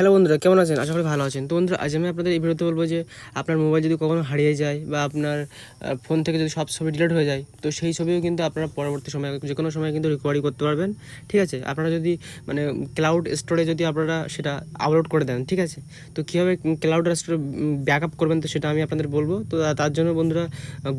Hello বন্ধুরা, কেমন আছেন? আশা করি ভালো আছেন। তো বন্ধুরা, আজ আমি আপনাদের এই ভিডিওতে বলব যে, আপনার মোবাইল যদি কখনো হারিয়ে যায় বা আপনার ফোন থেকে যদি সব ছবি ডিলিট হয়ে যায়, তো সেই ছবিও কিন্তু আপনারা পরবর্তী সময়ে যে কোনো সময় কিন্তু রিকভারি করতে পারবেন। ঠিক আছে? আপনারা যদি মানে ক্লাউড স্টোরে যদি আপনারা সেটা আপলোড করে দেন, ঠিক আছে? তো কীভাবে ক্লাউড স্টোরে ব্যাক আপ করবেন, তো সেটা আমি আপনাদের বলব। তো তার জন্য বন্ধুরা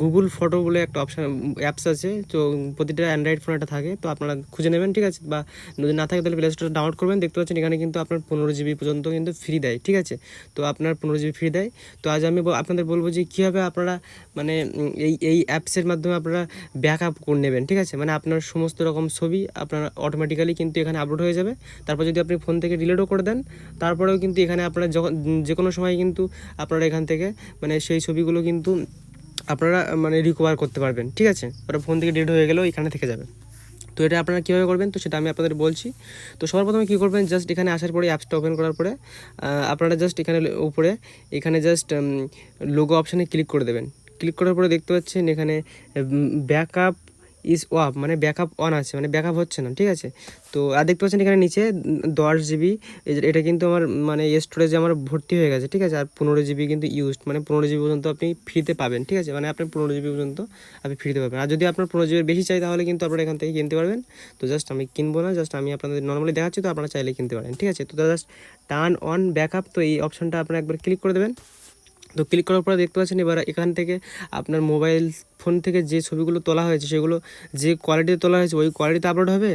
গুগল ফটো বলে একটা অপশান অ্যাপস আছে। তো প্রতিটা অ্যান্ড্রয়েড ফোন একটা থাকে, তো আপনারা খুঁজে নেবেন, ঠিক আছে? বা যদি না থাকে, তাহলে প্লে স্টোরে ডাউনলোড করবেন। দেখতে পাচ্ছেন, এখানে কিন্তু আপনার পনেরো জিবি পর্যন্ত কিন্তু ফ্রি দেয়, ঠিক আছে? তো আপনার পনেরো জিবি ফ্রি দেয়। তো আজ আমি আপনাদের বলব যে কীভাবে আপনারা মানে এই এই অ্যাপসের মাধ্যমে আপনারা ব্যাক আপ করে নেবেন, ঠিক আছে? মানে আপনার সমস্ত রকম ছবি আপনার অটোমেটিক্যালি কিন্তু এখানে আপলোড হয়ে যাবে। তারপর যদি আপনি ফোন থেকে ডিলিটও করে দেন, তারপরেও কিন্তু এখানে আপনারা যখন যে কোনো সময় কিন্তু আপনারা এখান থেকে মানে সেই ছবিগুলো কিন্তু আপনারা মানে রিকভার করতে পারবেন, ঠিক আছে? ওটা ফোন থেকে ডিলিট হয়ে গেলেও এখানে থেকে যাবে। এটা আপনারা কীভাবে করবেন? তো সেটা আমি আপনাদের বলছি। তো সবার প্রথমে কী করবেন? জাস্ট এখানে আসার পরে অ্যাপসটা ওপেন করার পরে আপনারা জাস্ট এখানে উপরে, এখানে জাস্ট লোগো অপশানে ক্লিক করে দেবেন। ক্লিক করার পরে দেখতে পাচ্ছেন এখানে ব্যাকআপ ইজ ওয়াপ মানে ব্যাকআপ অন আছে মানে ব্যাকআপ হচ্ছে না, ঠিক আছে? তো আর দেখতে পাচ্ছেন এখানে নিচে, দশ জিবি এটা কিন্তু আমার মানে স্টোরেজে আমার ভর্তি হয়ে গেছে, ঠিক আছে? আর পনেরো জিবি কিন্তু ইউজড মানে পনেরো জিবি পর্যন্ত আপনি ফ্রিতে পাবেন, ঠিক আছে? মানে আপনি পনেরো জিবি পর্যন্ত আপনি ফ্রিতে পাবেন। আর যদি আপনার পনেরো জিবির বেশি চাই, তাহলে কিন্তু আপনারা এখান থেকে কিনতে পারবেন। তো জাস্ট আমি কিনবো না জাস্ট আমি আপনাদের নর্মালি দেখাচ্ছি, তো আপনারা চাইলে কিনতে পারেন, ঠিক আছে? তো জাস্ট টার্ন অন ব্যাকআপ তো এই অপশনটা আপনারা একবার ক্লিক করে দেবেন। তো ক্লিক করার পরে দেখতে পাচ্ছেন এবার এখান থেকে আপনার মোবাইল ফোন থেকে যে ছবিগুলো তোলা হয়েছে, সেগুলো যে কোয়ালিটিতে তোলা হয়েছে, ওই কোয়ালিটিতে আপলোড হবে?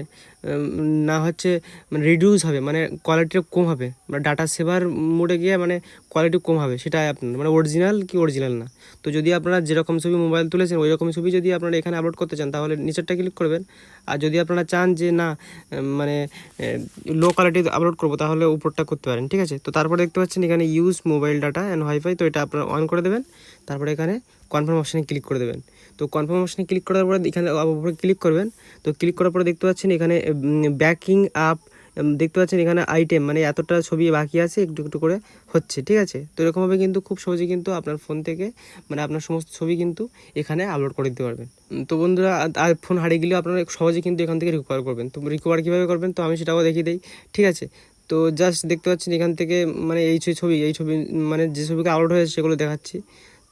না হচ্ছে মানে রিডিউস হবে? মানে কোয়ালিটিটা কম হবে? মানে ডাটা সেভার মোডে গিয়ে মানে কোয়ালিটি কম হবে, সেটাই আপনার মানে অরিজিনাল কি অরিজিনাল না। তো যদি আপনারা যেরকম ছবি মোবাইল তুলেছেন ওই রকম ছবি যদি আপনারা এখানে আপলোড করতে চান, তাহলে নিচেরটা ক্লিক করবেন। আর যদি আপনারা চান যে না মানে লো কোয়ালিটি আপলোড করব, তাহলে উপরটা করতে পারেন, ঠিক আছে? তো তারপরে দেখতে পাচ্ছেন এখানে use mobile data and WiFi তো এটা আপনারা অন করে দেবেন। তারপরে এখানে কনফার্ম অপশানে ক্লিক করে দেবেন। তো কনফার্ম অপশানে ক্লিক করার পরে এখানে উপরে ক্লিক করবেন। তো ক্লিক করার পরে দেখতে পাচ্ছেন এখানে ব্যাকিং আপ দেখতে পাচ্ছেন এখানে আইটেম মানে এতটা ছবি বাকি আছে, একটু একটু করে হচ্ছে, ঠিক আছে? তো এরকমভাবে কিন্তু খুব সহজে কিন্তু আপনার ফোন থেকে মানে আপনার সমস্ত ছবি কিন্তু এখানে আপলোড করে দিতে পারবেন। তো বন্ধুরা, আর- ফোন হারিয়ে গেলেও আপনারা সহজে কিন্তু এখান থেকে রিকভার করবেন। তো রিকভার কীভাবে করবেন, তো আমি সেটাও দেখিয়ে দিই, ঠিক আছে? তো জাস্ট দেখতে পাচ্ছেন এখান থেকে মানে এই ছবি এই ছবি মানে যে ছবিকে আপলোড হয়েছে সেগুলো দেখাচ্ছি।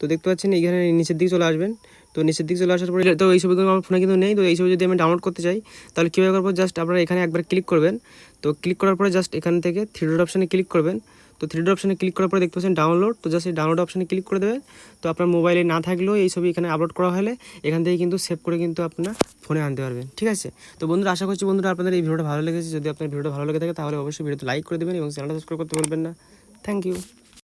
তো দেখতে পাচ্ছেন এখানে নিচের দিকে চলে আসবেন। তো নিচের দিকে চলে আসার পরে তো এই ছবিগুলো আমার ফোনে কিন্তু নেই, তো এই ছবি যদি আমি ডাউনলোড করতে চাই, তাহলে কীভাবে করব? জাস্ট আপনারা এখানে একবার ক্লিক করবেন। তো ক্লিক করার পরে জাস্ট এখান থেকে থ্রি অপশানে ক্লিক করবেন। তো থ্রি অপশানে ক্লিক করার পরে দেখতে পাচ্ছেন ডাউনলোড তো জাস্ট এই ডাউনলোড অপশানে ক্লিক করে দেবেন। তো আপনার মোবাইলে না থাকলেও এই ছবি এখানে আপলোড করা হলে এখান থেকে কিন্তু সেভ করে কিন্তু আপনার ফোনে আনতে পারবেন, ঠিক আছে? তো বন্ধুরা, আশা করছি বন্ধুরা আপনাদের এই ভিডিওটা ভালো লেগেছে। যদি আপনার ভিডিওটা ভালো লেগে থাকে, তাহলে অবশ্যই ভিডিওতে লাইক করে দেবেন এবং চ্যানেলটা সাবস্ক্রাইব করতে বলবেন না। Thank you